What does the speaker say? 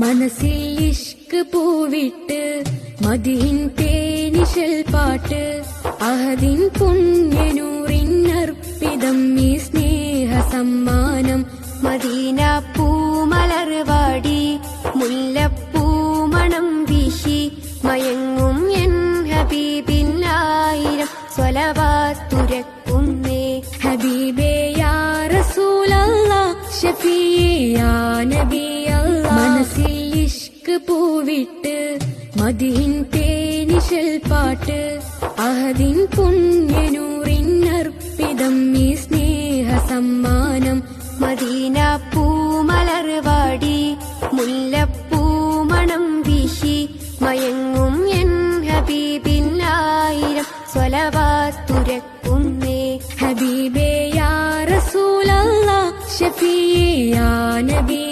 മനസ്സിൽ ഇഷ്ക് പൂവിട്ട് മതിയിൻ തേനിശൽ പാട്ട്. അഹദിൻ പുണ്യനൂറിനർപ്പിതം ഈ സ്നേഹ സമ്മാനം മദീന പൂമലർവാടി മുല്ലപ്പൂമണം വീശി മയങ്ങും എൻ ഹബീബിനായിരം സ്വലവാത്തുരക്കുന്നേ ഹബീബേ യാ റസൂലല്ലാ ഷഫീയേ യാ നബിയല്ലാ മതിയിൻ തേനിശൽ പാട്ട് അഹദിൻ പുണ്യനൂറിനർപ്പിതം ഈ സ്നേഹ സമ്മാനം മദീന പൂമലർവാടി മുല്ലപ്പൂമണം വീശി മയങ്ങും എൻ ഹബീബിനായിരം സ്വലവാത്തുരക്കുന്നേ ഹബീബേ യാ റസൂലല്ലാ ഷഫീയേ യാ നബി.